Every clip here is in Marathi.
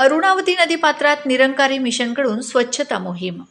अरुणावती नदीपात्रात निरंकारी मिशनकडून स्वच्छता मोहीम.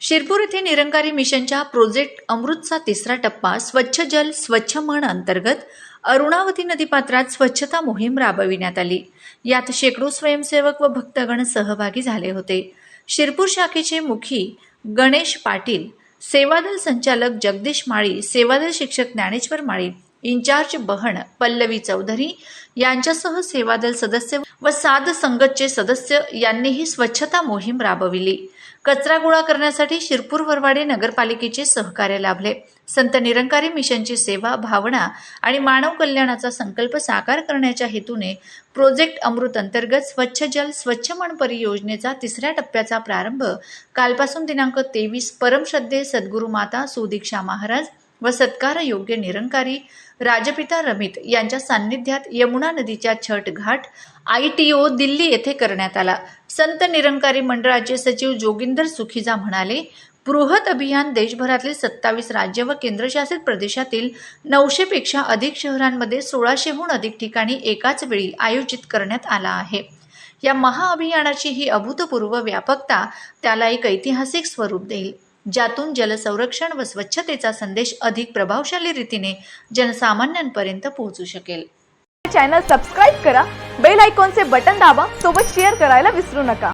शिरपूर येथे निरंकारी मिशनच्या प्रोजेक्ट अमृतचा तिसरा टप्पा स्वच्छ जल स्वच्छ मन अंतर्गत अरुणावती नदीपात्रात स्वच्छता मोहीम राबविण्यात आली. यात शेकडो स्वयंसेवक व भक्तगण सहभागी झाले होते. शिरपूर शाखेचे मुखी गणेश पाटील सेवादल संचालक जगदीश माळी सेवादल शिक्षक ज्ञानेश्वर माळी इन्चार्ज बहण पल्लवी चौधरी यांच्यासह सेवादल सदस्य व साध संगतचे सदस्य यांनीही स्वच्छता मोहीम राबविली. कचरा गोळा करण्यासाठी शिरपूर वरवाडे नगरपालिकेचे सहकार्य लाभले. संत निरंकारी मिशनची सेवा भावना आणि मानव कल्याणाचा संकल्प साकार करण्याच्या हेतूने प्रोजेक्ट अमृत अंतर्गत स्वच्छ जल स्वच्छ मन परियोजनेचा तिसऱ्या टप्प्याचा प्रारंभ कालपासून दिनांक तेवीस परमश्रद्धे सद्गुरू माता सुदीक्षा महाराज व सत्कार योग्य निरंकारी राजपिता रमित यांच्या सान्निध्यात यमुना नदीच्या Chhath ghat I T O Delhi येथे करण्यात आला. संत निरंकारी मंडळाचे सचिव जोगिंदर सुखीजा म्हणाले बृहत अभियान देशभरातील सत्तावीस राज्य व केंद्रशासित प्रदेशातील नऊशे पेक्षा अधिक शहरांमध्ये सोळाशेहून अधिक ठिकाणी एकाच वेळी आयोजित करण्यात आला आहे. या महाअभियानाची ही अभूतपूर्व व्यापकता त्याला एक ऐतिहासिक स्वरूप देईल. ज्यातून जलसंरक्षण व स्वच्छतेचा संदेश अधिक प्रभावशाली रीतीने जनसामान्यांपर्यंत पोहोचू शकेल. चॅनल सबस्क्राईब करा बेल आयकॉनचे बटन दाबा सोबत शेअर करायला विसरू नका.